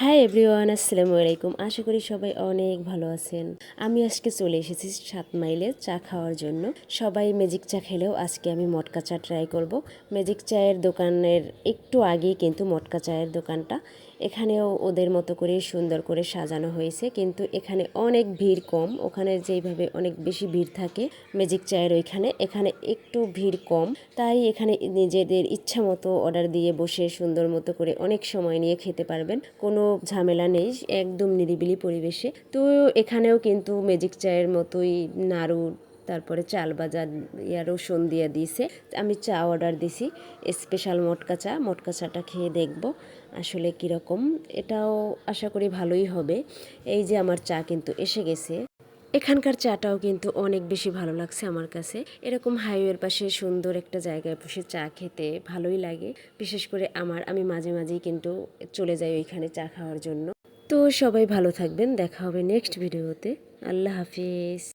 হ্যাঁ এভরিওয়ান আসসালামু আলাইকুম। আশা করি সবাই অনেক ভালো আছেন। আমি আজকে চলে এসেছি সাত মাইলে চা খাওয়ার জন্য। সবাই ম্যাজিক চা খেলেও আজকে আমি মটকা চা ট্রাই করব। ম্যাজিক চায়ের দোকানের একটু আগেই কিন্তু মটকা চায়ের দোকানটা। এখানেও ওদের মতো করে সুন্দর করে সাজানো হয়েছে। কিন্তু এখানে অনেক ভিড় কম। ওখানে যেইভাবে অনেক বেশি ভিড় থাকে ম্যাজিক চায়ের ওইখানে, এখানে একটু ভিড় কম। তাই এখানে নিজেদের ইচ্ছা মতো অর্ডার দিয়ে বসে সুন্দর মতো করে অনেক সময় নিয়ে খেতে পারবেন। কোনো ঝামেলা নেই, একদম নিরিবিলি পরিবেশে। তো এখানেও কিন্তু ম্যাজিক চায়ের মতোই নাড়ু, তারপরে চাল বাজার ইয়া রসুন দিয়ে দিয়েছে। আমি চা অর্ডার দিছি স্পেশাল মটকা চা, মটকা চাটা খেয়ে দেখব আসলে কীরকম। এটাও আশা করি ভালোই হবে। এই যে আমার চা কিন্তু এসে গেছে। এখানকার চাটাও কিন্তু অনেক বেশি ভালো লাগছে আমার কাছে। এরকম হাইওয়ের পাশে সুন্দর একটা জায়গায় বসে চা খেতে ভালোই লাগে। বিশেষ করে আমার, আমি মাঝে মাঝেই কিন্তু চলে যাই ওইখানে চা খাওয়ার জন্য। তো সবাই ভালো থাকবেন, দেখা হবে নেক্সট ভিডিওতে আল্লাহ হাফিজ।